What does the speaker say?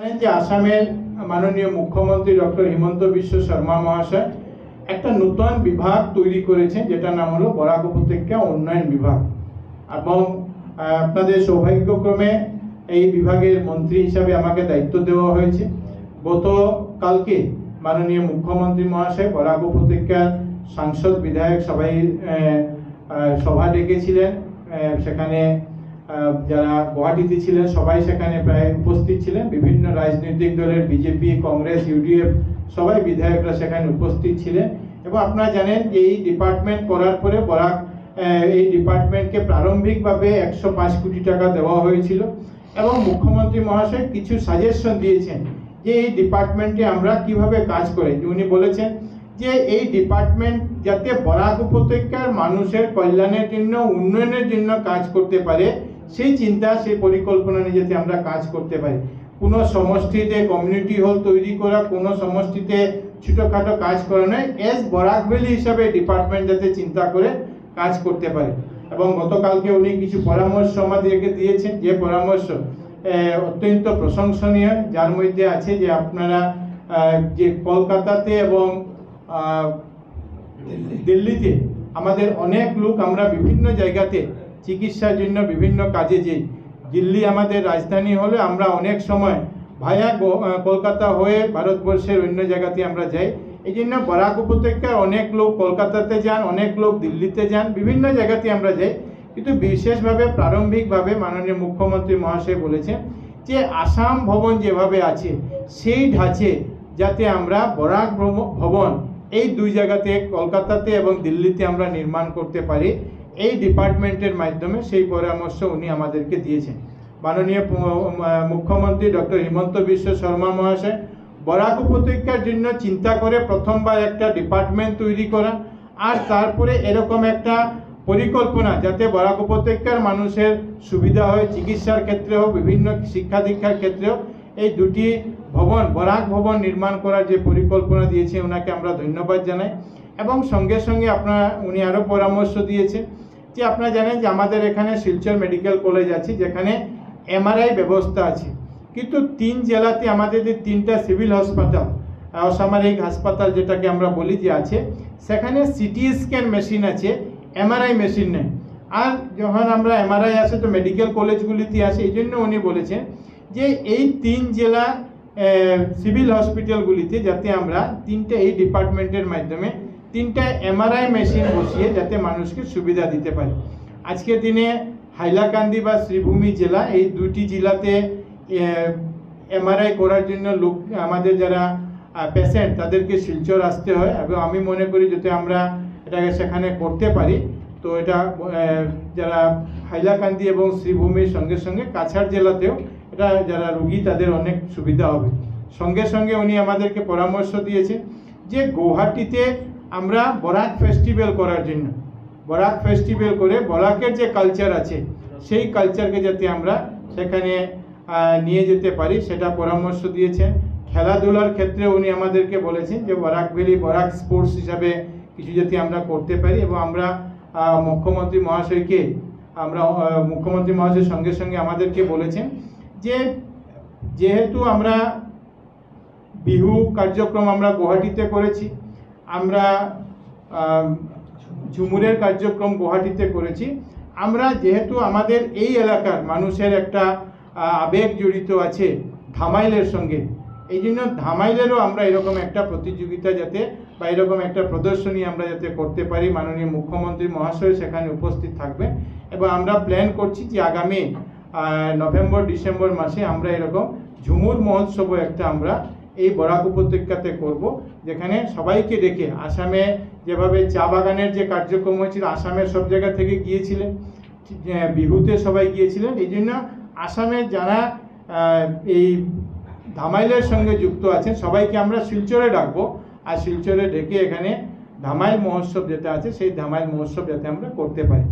জানেন যে আসামের মাননীয় মুখ্যমন্ত্রী ডক্টর হিমন্ত বিশ্ব শর্মা মহাশয় একটা নতুন বিভাগ তৈরি করেছেন, যেটার নাম হলো বরাক উপত্যকা উন্নয়ন বিভাগ। এবং আপনাদের সৌভাগ্যক্রমে এই বিভাগের মন্ত্রী হিসাবে আমাকে দায়িত্ব দেওয়া হয়েছে। গতকালকে মাননীয় মুখ্যমন্ত্রী মহাশয় বরাক উপত্যকার সাংসদ, বিধায়ক সবাই সভা ডেকেছিলেন। সেখানে যারা গুয়াহাটিতে ছিলেন, সবাই সেখানে প্রায় উপস্থিত ছিলেন। বিভিন্ন রাজনৈতিক দলের বিজেপি, কংগ্রেস, ইউডিএফ, সবাই বিধায়করা সেখানে উপস্থিত ছিলেন। এবং আপনারা জানেন যে এই ডিপার্টমেন্ট করার পরে বরাক এই ডিপার্টমেন্টকে প্রারম্ভিকভাবে একশো পাঁচ কোটি টাকা দেওয়া হয়েছিল। এবং মুখ্যমন্ত্রী মহাশয় কিছু সাজেশন দিয়েছেন যে এই ডিপার্টমেন্টে আমরা কীভাবে কাজ করে। উনি বলেছেন যে এই ডিপার্টমেন্ট যাতে বরাক উপত্যকার মানুষের কল্যাণের জন্য, উন্নয়নের জন্য কাজ করতে পারে সেই চিন্তা, সেই পরিকল্পনা নিয়ে যাতে আমরা কাজ করতে পারি, কোনো সমষ্টিতে কমিউনিটি হল তৈরি করা, কোনো সমষ্টিতে ছোটোখাটো কাজ করা নয় এস বরাক ভ্যালি হিসাবে ডিপার্টমেন্ট যাতে চিন্তা করে কাজ করতে পারে। এবং গতকালকে উনি কিছু পরামর্শ আমাদেরকে দিয়েছেন, যে পরামর্শ অত্যন্ত প্রশংসনীয়। যার মধ্যে আছে যে আপনারা যে কলকাতাতে এবং দিল্লিতে আমাদের অনেক লোক আমরা বিভিন্ন জায়গাতে চিকিৎসার জন্য বিভিন্ন কাজে যাই দিল্লি আমাদের রাজধানী হলে আমরা অনেক সময় ভায়া কলকাতা হয়ে ভারতবর্ষের অন্য জায়গাতে আমরা যাই। এই জন্য বরাক উপত্যকার অনেক লোক কলকাতাতে যান, অনেক লোক দিল্লিতে যান, বিভিন্ন জায়গাতে আমরা যাই। কিন্তু বিশেষভাবে, প্রারম্ভিকভাবে মাননীয় মুখ্যমন্ত্রী মহাশয় বলেছেন যে আসাম ভবন যেভাবে আছে, সেই ঢাঁচে যাতে আমরা বরাক ভবন এই দুই জায়গাতে, কলকাতাতে এবং দিল্লিতে আমরা নির্মাণ করতে পারি। এই ডিপার্টমেন্টের মাধ্যমে সেই পরামর্শ উনি আমাদেরকে দিয়েছেন। মাননীয় মুখ্যমন্ত্রী ডক্টর হিমন্ত বিশ্ব শর্মা মহাশয়, বরাক উপত্যকার জন্য চিন্তা করে প্রথমবার একটা ডিপার্টমেন্ট তৈরি করা, আর তারপরে এরকম একটা পরিকল্পনা যাতে বরাক উপত্যকার মানুষের সুবিধা হয়, চিকিৎসার ক্ষেত্রে হোক, বিভিন্ন শিক্ষা দীক্ষার ক্ষেত্রেও এই দুটি ভবন, বরাক ভবন নির্মাণ করার যে পরিকল্পনা দিয়েছে, ওনাকে আমরা ধন্যবাদ জানাই। এবং সঙ্গে সঙ্গে আপনারা, উনি আরও পরামর্শ দিয়েছেন যে আপনারা জানেন যে আমাদের এখানে শিলচর মেডিকেল কলেজ আছে, যেখানে এমআরআই ব্যবস্থা আছে। কিন্তু তিন জেলাতে আমাদের যে তিনটা সিভিল হাসপাতাল অসামরিক হাসপাতাল যেটাকে আমরা বলি যে আছে, সেখানে সিটি স্ক্যান মেশিন আছে, এমআরআই মেশিন নেই। আর যখন আমরা এমআরআই আসে, তো মেডিকেল কলেজগুলিতে আসে, এই জন্য উনি বলেছেন যে এই তিন জেলা সিভিল হসপিটালগুলিতে যাতে আমরা তিনটে এই ডিপার্টমেন্টের মাধ্যমে তিনটা এমআরআই মেশিন বসিয়ে যাতে মানুষকে সুবিধা দিতে পারি। আজকের দিনে হাইলাকান্দি বা শ্রীভূমি জেলা এই দুটি জেলাতে এমআরআই করার জন্য লোক, আমাদের যারা পেশেন্ট তাদেরকে শিলচর আসতে হয় এবং আমি মনে করি যাতে আমরা এটাকে সেখানে করতে পারি। তো এটা যারা হাইলাকান্দি এবং শ্রীভূমির সঙ্গে সঙ্গে কাছাড় জেলাতেও এটা যারা রুগী, তাদের অনেক সুবিধা হবে। সঙ্গে সঙ্গে উনি আমাদেরকে পরামর্শ দিয়েছে যে গৌহাটিতে আমরা বরাক ফেস্টিভ্যাল করার জন্য, বরাক ফেস্টিভ্যাল করে বরাকের যে কালচার আছে, সেই কালচারকে যাতে আমরা সেখানে নিয়ে যেতে পারি, সেটা পরামর্শ দিয়েছেন খেলাধুলার ক্ষেত্রে উনি আমাদেরকে বলেছেন যে বরাক ভ্যালি বরাক স্পোর্টস হিসাবে কিছু যাতে আমরা করতে পারি এবং আমরা মুখ্যমন্ত্রী মহাশয়কে, আমরা মুখ্যমন্ত্রী মহাশয়ের সঙ্গে সঙ্গে আমাদেরকে বলেছেন যে যেহেতু আমরা বিহু কার্যক্রম আমরা গুয়াহাটিতে করেছি, আমরা ঝুমুরের কার্যক্রম গুয়াহাটিতে করেছি, আমরা যেহেতু আমাদের এই এলাকার মানুষের একটা আবেগ জড়িত আছে ধামাইলের সঙ্গে, এই জন্য ধামাইলেরও আমরা এরকম একটা প্রতিযোগিতা যাতে বা এরকম একটা প্রদর্শনী আমরা যাতে করতে পারি, মাননীয় মুখ্যমন্ত্রী মহাশয় সেখানে উপস্থিত থাকবে এবং আমরা প্ল্যান করছি যে আগামী নভেম্বর, ডিসেম্বর মাসে আমরা এরকম ঝুমুর মহোৎসবও একটা আমরা এই বরাক উপত্যকাতে করব, যেখানে সবাইকে ডেকে আসামে যেভাবে চা বাগানের যে কার্যক্রম হয়েছিল, আসামের সব জায়গা থেকে গিয়েছিলেন বিহুতে সবাই গিয়েছিলেন। এই জন্য আসামে যারা এই ধামাইলের সঙ্গে যুক্ত আছেন, সবাইকে আমরা শিলচরে ডাকবো। আর শিলচরে ডেকে এখানে ধামাইল মহোৎসব যেটা আছে, সেই ধামাইল মহোৎসব যাতে আমরা করতে পারি।